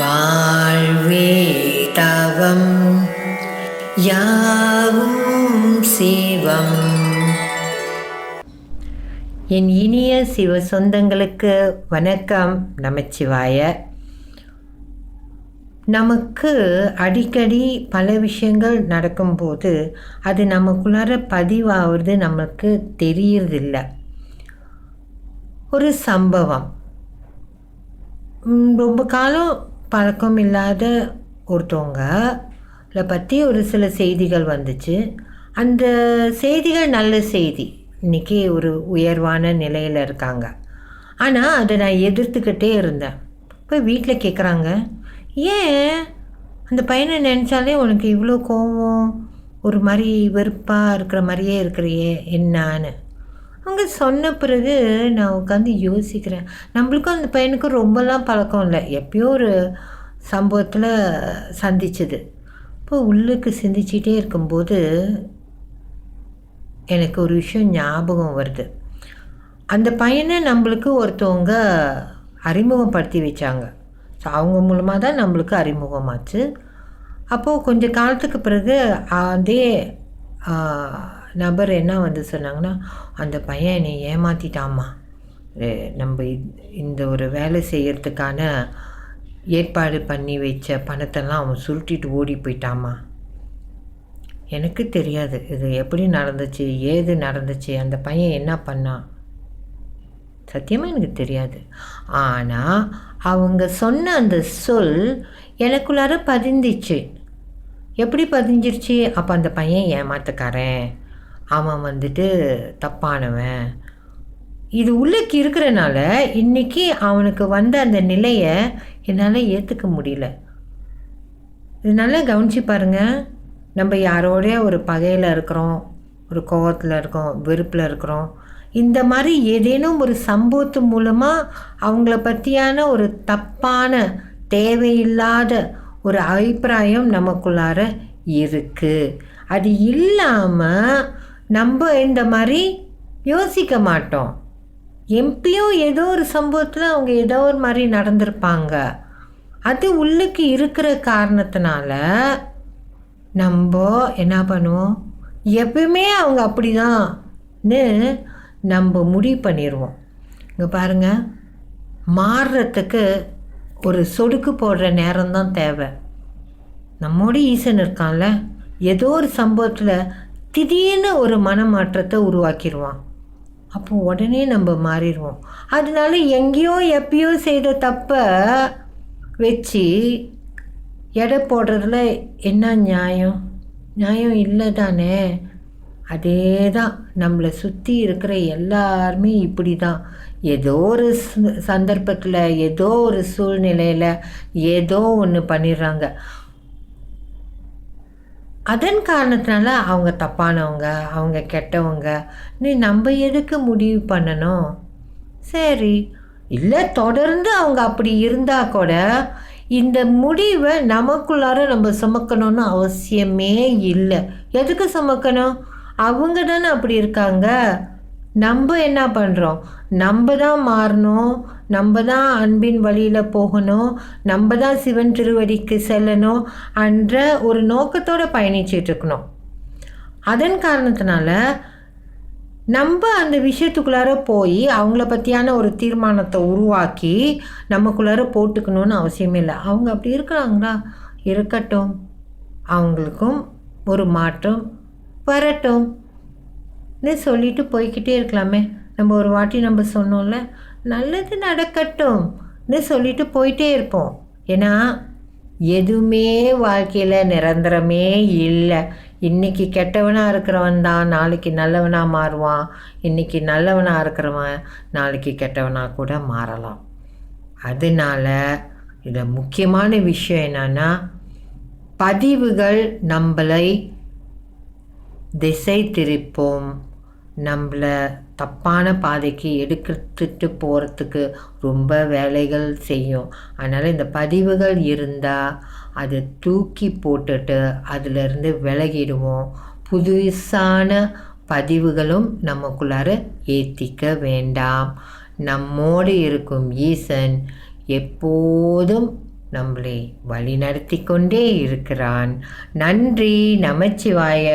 வாழ்வே தவம் யாவும் சிவம். என் இனிய சிவ சொந்தங்களுக்கு வணக்கம் நமச்சிவாய. நமக்கு அடிக்கடி பல விஷயங்கள் நடக்கும்போது அது நமக்குள்ளார பதிவாகிறது நமக்கு தெரியறதில்ல. ஒரு சம்பவம். ரொம்ப காலம் பழக்கம் இல்லாத ஒருத்தவங்க பற்றி ஒரு சில செய்திகள் வந்துச்சு. அந்த செய்திகள் நல்ல செய்தி. இன்றைக்கி ஒரு உயர்வான நிலையில் இருக்காங்க. ஆனால் அதை நான் எதிர்த்துக்கிட்டே இருந்தேன். போய் வீட்டில் கேட்குறாங்க ஏன்? அந்த பையனை நினச்சாலே உனக்கு இவ்வளோ கோவம்? ஒரு மாதிரி வெறுப்பாக இருக்கிற மாதிரியே இருக்கிறியே என்னான்னு? அவங்க சொன்ன பிறகு நான் உட்காந்து யோசிக்கிறேன். நம்மளுக்கும் அந்த பையனுக்கும் ரொம்பலாம் பழக்கம் இல்லை. எப்பயோ ஒரு சம்பவத்தில் சந்திச்சது. இப்போ உள்ளுக்கு சிந்திச்சிட்டே இருக்கும்போது எனக்கு ஒரு விஷயம் ஞாபகம் வருது. அந்த பையனை நம்மளுக்கு ஒருத்தவங்க அறிமுகப்படுத்தி வச்சாங்க. ஸோ அவங்க மூலமாக தான் நம்மளுக்கு அறிமுகமாச்சு. அப்போது கொஞ்சம் காலத்துக்கு பிறகு அதே நபர் என்ன வந்து சொன்னாங்கன்னா அந்த பையன் என்னை ஏமாற்றிட்டாமா நம்ம இந்த ஒரு வேலை செய்கிறதுக்கான ஏற்பாடு பண்ணி வச்ச பணத்தெல்லாம் அவன் சுருட்டிட்டு ஓடி போயிட்டாமா எனக்கு தெரியாது. இது எப்படி நடந்துச்சு? ஏது நடந்துச்சு? அந்த பையன் என்ன பண்ணான் சத்தியமாக எனக்கு தெரியாது. ஆனால் அவங்க சொன்ன அந்த சொல் எனக்குள்ளார பதிந்துச்சு எப்படி பதிஞ்சிருச்சு? அப்போ அந்த பையன் ஏமாத்துக்காரன். அவன் வந்துட்டு தப்பானவன். இது உள்ளக்கு இருக்கிறனால இன்னைக்கு அவனுக்கு வந்த அந்த நிலையை என்னால் ஏற்றுக்க முடியல. இது நல்லா கவனிச்சு பாருங்க. நம்ம யாரோடைய ஒரு பகையில் இருக்கிறோம் ஒரு கோவத்தில் இருக்கோம் வெறுப்பில் இருக்கிறோம். இந்த மாதிரி ஏதேனும் ஒரு சம்பவத்து மூலமாக அவங்கள பற்றியான ஒரு தப்பான தேவையில்லாத ஒரு அபிப்பிராயம் நமக்குள்ளார இருக்குது அது இல்லாமல் நம்ம இந்த மாதிரி யோசிக்க மாட்டோம். எப்பயும் ஏதோ ஒரு சம்பவத்தில் அவங்க ஏதோ ஒரு மாதிரி நடந்திருப்பாங்க. அது உள்ளுக்கு இருக்கிற காரணத்தினால நம்ம என்ன பண்ணுவோம்? எப்பயுமே அவங்க அப்படிதான்னு நம்ம முடிவு பண்ணிடுவோம் இங்கே பாருங்கள் மாறுறதுக்கு ஒரு சொடுக்கு போடுற நேரம்தான் தேவை. நம்மோட ஈசன் இருக்கான்ல ஏதோ ஒரு சம்பவத்தில் திடீர்னு ஒரு மனமாற்றத்தை உருவாக்கிடுவான் அப்போ உடனே நம்ம மாறிடுவோம். அதனால எங்கேயோ எப்பயோ செய்த தப்பை வச்சு எடை போடுறதுல என்ன நியாயம்? நியாயம் இல்லை தானே? அதே தான் நம்மளை சுற்றி இருக்கிற எல்லாருமே இப்படி தான் ஏதோ ஒரு சந்தர்ப்பத்தில் ஏதோ ஒரு சூழ்நிலையில் ஏதோ ஒன்று பண்ணிடுறாங்க. அதன் காரணத்தினால அவங்க தப்பானவங்க அவங்க கெட்டவங்க நீ நம்ம எதுக்கு முடிவு பண்ணணும்? சரி. இல்லை தொடர்ந்து அவங்க அப்படி இருந்தால் கூட இந்த முடிவை நமக்குள்ளார நம்ம சுமக்கணும்னு அவசியமே இல்லை. எதுக்கு சுமக்கணும்? அவங்க தானே அப்படி இருக்காங்க. நம்ம என்ன பண்ணுறோம் நம்ம தான் மாறணும். நம்ம தான் அன்பின் வழியில் போகணும் நம்ம தான் சிவன் திருவடிக்கு செல்லணும் என்ற ஒரு நோக்கத்தோடு பயணிச்சிட்டு இருக்கணும். அதன் காரணத்தினால நம்ம அந்த விஷயத்துக்குள்ளார போய் அவங்கள பற்றியான ஒரு தீர்மானத்தை உருவாக்கி நமக்குள்ளார போட்டுக்கணும்னு அவசியமே இல்லை. அவங்க அப்படி இருக்கிறாங்களா? இருக்கட்டும். அவங்களுக்கும் ஒரு மாற்றம் வரட்டும். சொல்லிட்டு போய்கிட்டே இருக்கலாமே. நம்ம ஒரு வாட்டி நம்ம சொன்னோம்ல நல்லது நடக்கட்டும்னு சொல்லிட்டு போயிட்டே இருப்போம். ஏன்னா எதுவுமே வாழ்க்கையில் நிரந்தரமே இல்லை. இன்னைக்கு கெட்டவனாக இருக்கிறவன் தான் நாளைக்கு நல்லவனாக மாறுவான். இன்றைக்கி நல்லவனாக இருக்கிறவன் நாளைக்கு கெட்டவனாக கூட மாறலாம். அதனால இதில் முக்கியமான விஷயம் என்னன்னா பதிவுகள் நம்மளை திசை திருப்போம். நம்மளை தப்பான பாதைக்கு எடுத்துட்டு போகிறதுக்கு ரொம்ப வேலைகள் செய்யும். அதனால் இந்த பதிவுகள் இருந்தால் அதை தூக்கி போட்டுட்டு அதிலிருந்து விலகிடுவோம். புதுசான பதிவுகளும் நமக்குள்ளார ஏற்றிக்க வேண்டாம். நம்மோடு இருக்கும் ஈசன் எப்போதும் நம்மளை வழிநடத்தி கொண்டே இருக்கிறான். நன்றி நமச்சிவாய.